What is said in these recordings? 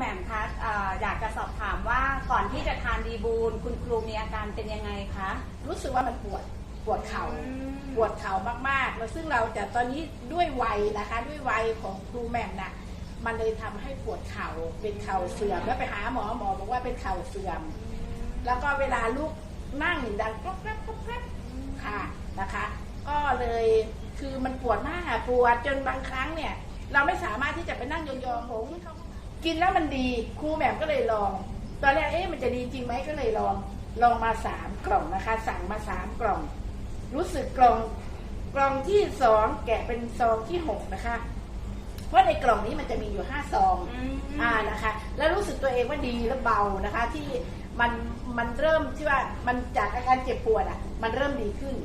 แหม่มคะเอ่ออยากจะสอบถามว่าก่อนที่จะทานดีบูลคุณครูมีอาการเป็นยังไงคะรู้สึกว่ามันปวดปวดเข่าอืมปวดเข่ามากๆแล้วซึ่งเราจะตอนนี้ด้วยวัยนะคะ ด้วยวัยของครูแหม่มน่ะมันเลยทำให้ปวดเข่าเป็นเข่าเสื่อมแล้วไปหาหมอหมอบอกว่าเป็นเข่าเสื่อม แล้วก็เวลาลุกนั่งดังก๊อกแก๊กก๊อกแก๊กค่ะนะคะ ก็เลยคือมันปวดมากอะปวดจนบางครั้งเนี่ย เราไม่สามารถที่จะไปนั่งยองๆหง กินแล้วมันดีครูแหม่มก็เลยลอง ตอนแรกเอ๊ะมันจะดีจริงไหมก็เลยลอง ลองมาสามกล่องนะคะ สั่งมาสามกล่อง รู้สึกกล่องกล่องที่สองแกะเป็นซองที่หกนะคะเพราะในกล่องนี้มันจะมีอยู่ห้าซองอ่านะคะ แล้วรู้สึกตัวเองว่าดีและเบานะคะ ที่มันมันเริ่มที่ว่ามันจากอาการเจ็บปวดอะ มันเริ่มดีขึ้น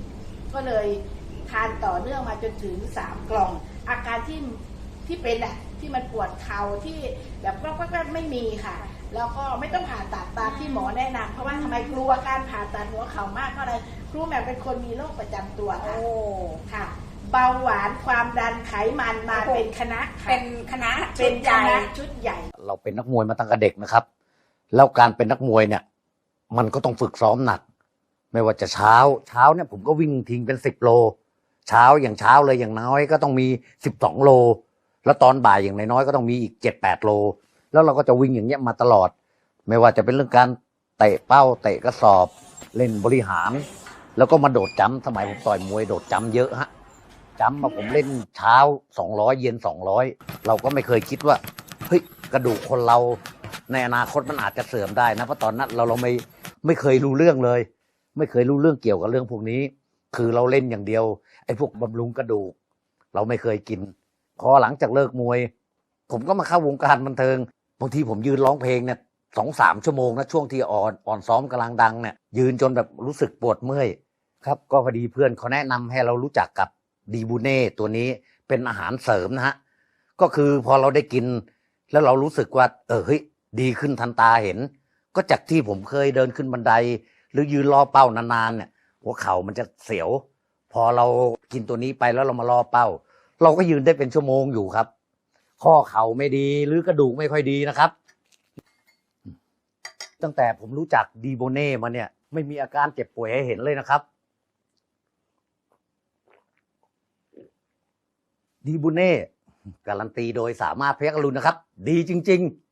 ก็เลยทานต่อเนื่องมาจนถึงสามกล่อง อาการที่ ที่เป็นอะที่มันปวดเข่าที่แบบก็ก็ไม่มีค่ะ แล้วก็ไม่ต้องผ่าตัดตามที่หมอแนะนำเพราะว่าทำไมกลัวการผ่าตัดหัวเข่ามากเพราะอะไรครูแหม่มเป็นคนมีโรคประจำตัวโอ้ ค่ะเบาหวานความดันไขมันมาโอ้โห เป็นคณะค่ะเป็นคณะเป็นชุดใหญ่คณะชุดใหญ่ เราเป็นนักมวยมาตั้งแต่เด็กนะครับ แล้วการเป็นนักมวยเนี่ย มันก็ต้องฝึกซ้อมหนัก ไม่ว่าจะเช้า เช้าเนี่ยผมก็วิ่งทิ้งเป็นสิบโล เช้าอย่างเช้าเลยอย่างน้อยก็ต้องมีสิบสองโล แล้วตอนบ่ายอย่างน้อยๆก็ต้องมีอีกเจ็ดแปดโล แล้วเราก็จะวิ่งอย่างเงี้ยมาตลอด ไม่ว่าจะเป็นเรื่องการเตะเป้าเตะกระสอบ เล่นบริหาร แล้วก็มาโดดจ้ำสมัยผมต่อยมวยโดดจ้ำเยอะฮะจ้ำมาผมเล่นเช้าสองร้อยเย็นสองร้อยเราก็ไม่เคยคิดว่าเฮ้ยกระดูกคนเราในอนาคตมันอาจจะเสื่อมได้นะเพราะตอนนั้นเราเราไม่ไม่เคยรู้เรื่องเลย ไม่เคยรู้เรื่องเกี่ยวกับเรื่องพวกนี้ คือเราเล่นอย่างเดียวไอ้พวกบำรุงกระดูก เราไม่เคยกิน พอหลังจากเลิกมวย ผมก็มาเข้าวงการบันเทิงบางทีผมยืนร้องเพลงเนี่ยสองสามชั่วโมงนะช่วงที่อ่อนอ่อนซ้อมกำลังดังเนี่ยยืนจนแบบรู้สึกปวดเมื่อยครับก็พอดีเพื่อนเขาแนะนำให้เรารู้จักกับดีบูเน่ตัวนี้เป็นอาหารเสริมนะฮะก็คือพอเราได้กิน แล้วเรารู้สึกว่า เออเฮ้ยดีขึ้นทันตาเห็น ก็จากที่ผมเคยเดินขึ้นบันได หรือยืนรอเป้านานๆเนี่ยหัวเข่ามันจะเสียว พอเรากินตัวนี้ไปแล้วเรามารอเป้า เราก็ยืนได้เป็นชั่วโมงอยู่ครับ ข้อเข่าไม่ดีหรือกระดูกไม่ค่อยดีนะครับ ตั้งแต่ผมรู้จักดีโบเน่มาเนี่ย ไม่มีอาการเจ็บป่วยให้เห็นเลยนะครับ ดีโบเน่การันตีโดยสามารถเพชรอรุณนะครับ ดีจริง ๆ